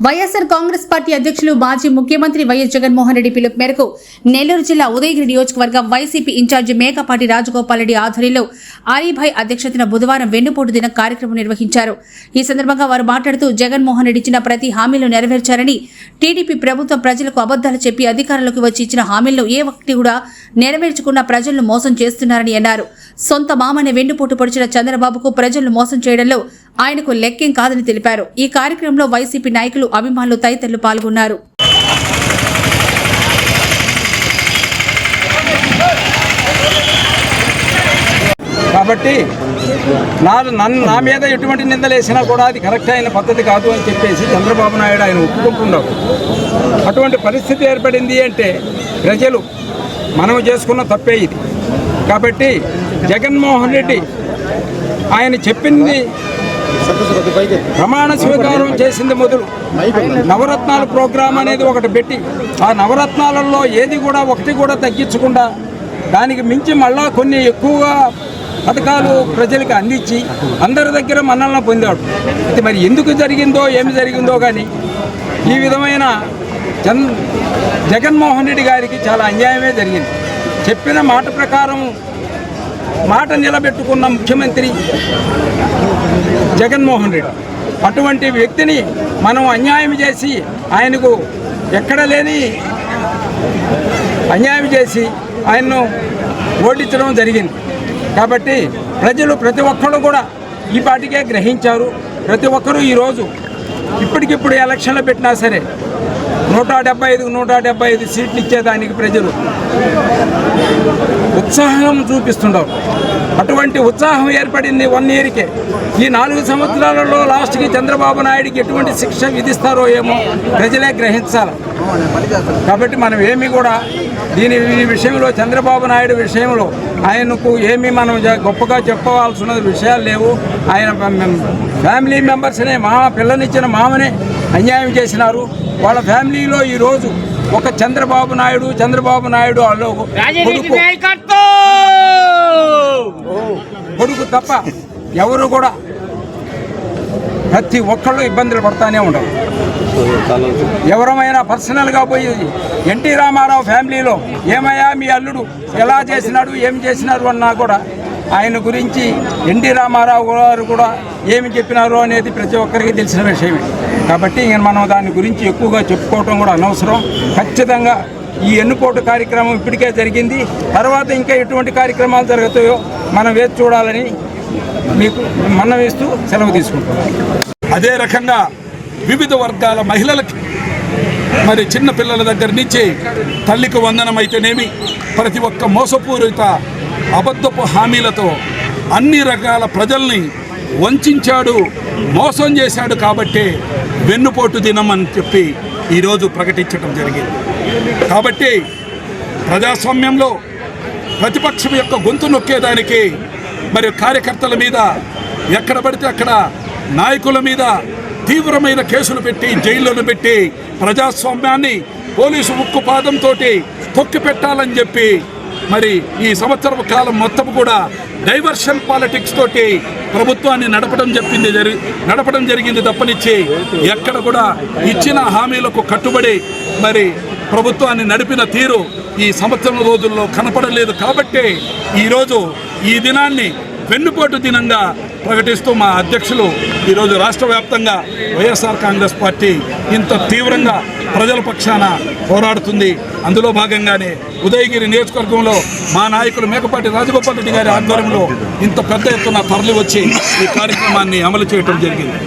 YSR Congress party అధ్యక్షులు మాజీ ముఖ్యమంత్రి వైఎస్ జగన్మోహన్ రెడ్డి పిలుపు మేరకు నెల్లూరు జిల్లా ఉదయగిరి నియోజకవర్గం YCP in charge Mekapati Rajagopal Reddy ఆధ్వర్యంలో ఆలీభాయ్ అధ్యక్షతన బుధవారం వెన్నుపోటు దిన కార్యక్రమం నిర్వహించారు. ఈ సందర్భంగా వారు మాట్లాడుతూ జగన్మోహన్ రెడ్డి ఇచ్చిన ప్రతి హామీలు నెరవేర్చారని టీడీపీ ప్రభుత్వం ప్రజలకు అబద్దాలు చెప్పి అధికారంలోకి వచ్చి ఇచ్చిన హామీలను ఏ ఒక్కటి కూడా నెరవేర్చకుండా ప్రజలను మోసం చేస్తున్నారని అన్నారు. సొంత మామని వెన్నుపోటు పొడిచిన చంద్రబాబుకు ప్రజలను మోసం చేయడంలో ఆయనకు లెక్కేం కాదని తెలిపారు. ఈ కార్యక్రమంలో వైసీపీ నాయకులు అభిమానులు తదితరులు పాల్గొన్నారు. కాబట్టి నా నన్ను నా మీద ఎటువంటి నిందలేసినా కూడా అది కరెక్ట్ అయిన పద్ధతి కాదు అని చెప్పేసి చంద్రబాబు నాయుడు ఆయన ఒప్పుకుంటున్నారు. అటువంటి పరిస్థితి ఏర్పడింది అంటే ప్రజలు మనం చేసుకున్న తప్పే ఇది. కాబట్టి జగన్మోహన్ రెడ్డి ఆయన చెప్పింది ప్రమాణ స్వీకారం చేసింది మొదలు. నవరత్నాల ప్రోగ్రాం అనేది ఒకటి పెట్టి ఆ నవరత్నాలలో ఏది కూడా ఒకటి కూడా తగ్గించకుండా దానికి మించి మళ్ళా కొన్ని ఎక్కువగా పథకాలు ప్రజలకు అందించి అందరి దగ్గర మన్నలను పొందాడు. ఇది మరి ఎందుకు జరిగిందో ఏమి జరిగిందో కానీ ఈ విధమైన జన్ జగన్మోహన్ రెడ్డి గారికి చాలా అన్యాయమే జరిగింది. చెప్పిన మాట ప్రకారం మాట నిలబెట్టుకున్న ముఖ్యమంత్రి జగన్మోహన్ రెడ్డి. అటువంటి వ్యక్తిని మనం అన్యాయం చేసి ఆయనకు ఎక్కడ లేని అన్యాయం చేసి ఆయన్ను ఓడించడం జరిగింది. కాబట్టి ప్రజలు ప్రతి ఒక్కరు కూడా ఈ పాటికే గ్రహించారు. ప్రతి ఒక్కరూ ఈరోజు ఇప్పటికిప్పుడు ఎలక్షన్లు పెట్టినా సరే నూట డెబ్బై ఐదు నూట డెబ్బై ఐదు సీట్లు ఇచ్చేదానికి ప్రజలు ఉత్సాహం చూపిస్తున్నారు అటువంటి ఉత్సాహం ఏర్పడింది వన్ ఇయర్కే. ఈ నాలుగు సంవత్సరాలలో లాస్ట్కి చంద్రబాబు నాయుడికి ఎటువంటి శిక్ష విధిస్తారో ఏమో ప్రజలే గ్రహించాలి. కాబట్టి మనం ఏమి కూడా దీని ఈ విషయంలో చంద్రబాబు నాయుడు విషయంలో ఆయనకు ఏమి మనం గొప్పగా చెప్పవలసిన విషయాలు లేవు. ఆయన ఫ్యామిలీ మెంబర్స్నే మా పిల్లనిచ్చిన మామనే అన్యాయం చేసినారు. వాళ్ళ ఫ్యామిలీలో ఈరోజు ఒక చంద్రబాబు నాయుడు చంద్రబాబు నాయుడు వాళ్ళు కొడుకు. కొడుకు తప్ప ఎవరు కూడా ప్రతి ఒక్కళ్ళు ఇబ్బందులు పడతానే ఉండవు ఎవరమైనా పర్సనల్గా పోయి ఎన్టీ రామారావు ఫ్యామిలీలో ఏమయ్యా మీ అల్లుడు ఎలా చేసినాడు ఏం చేసినారు అన్నా కూడా ఆయన గురించి ఎన్టీ రామారావు గారు కూడా ఏమి చెప్పినారు అనేది ప్రతి ఒక్కరికి తెలిసిన విషయమే. కాబట్టి మనం దాని గురించి ఎక్కువగా చెప్పుకోవటం కూడా అనవసరం. ఖచ్చితంగా ఈ ఎన్నుపోటు కార్యక్రమం ఇప్పటికే జరిగింది. తర్వాత ఇంకా ఎటువంటి కార్యక్రమాలు జరుగుతాయో మనం వేచి చూడాలని మీకు మన్నవేస్తూ సెలవు తీసుకుంటున్నాం. అదే రకంగా వివిధ వర్గాల మహిళలకి మరి చిన్న పిల్లల దగ్గర నుంచి తల్లికి వందనం అయితేనేమి ప్రతి ఒక్క మోసపూరిత అబద్ధపు హామీలతో అన్ని రకాల ప్రజల్ని వంచాడు మోసం చేశాడు కాబట్టే వెన్నుపోటు దినం అని చెప్పి ఈరోజు ప్రకటించడం జరిగింది. కాబట్టి ప్రజాస్వామ్యంలో ప్రతిపక్షం యొక్క గొంతు నొక్కేదానికి మరియు కార్యకర్తల మీద ఎక్కడ పడితే అక్కడ నాయకుల మీద తీవ్రమైన కేసులు పెట్టి జైళ్ళను పెట్టి ప్రజాస్వామ్యాన్ని పోలీసు ఉక్కుపాదంతో తొక్కి పెట్టాలని చెప్పి మరి ఈ సంవత్సరం కాలం మొత్తం కూడా డైవర్షన్ పాలిటిక్స్ తోటి ప్రభుత్వాన్ని నడపడం చెప్పింది జరి నడపడం జరిగింది తప్పనిచ్చి ఎక్కడ కూడా ఇచ్చిన హామీలకు కట్టుబడి మరి ప్రభుత్వాన్ని నడిపిన తీరు ఈ సంవత్సరం రోజుల్లో కనపడలేదు. కాబట్టి ఈరోజు ఈ దినాన్ని వెన్నుపోటు దినంగా ప్రకటిస్తూ మా అధ్యక్షులు ఈరోజు రాష్ట్ర వ్యాప్తంగా వైఎస్ఆర్ కాంగ్రెస్ పార్టీ ఇంత తీవ్రంగా ప్రజల పక్షాన పోరాడుతుంది. అందులో భాగంగానే ఉదయగిరి నియోజకవర్గంలో మా నాయకులు మేకపాటి రాజగోపాల్ రెడ్డి గారి ఆధ్వర్యంలో ఇంత పెద్ద ఎత్తున తరలి వచ్చి ఈ కార్యక్రమాన్ని అమలు చేయడం జరిగింది.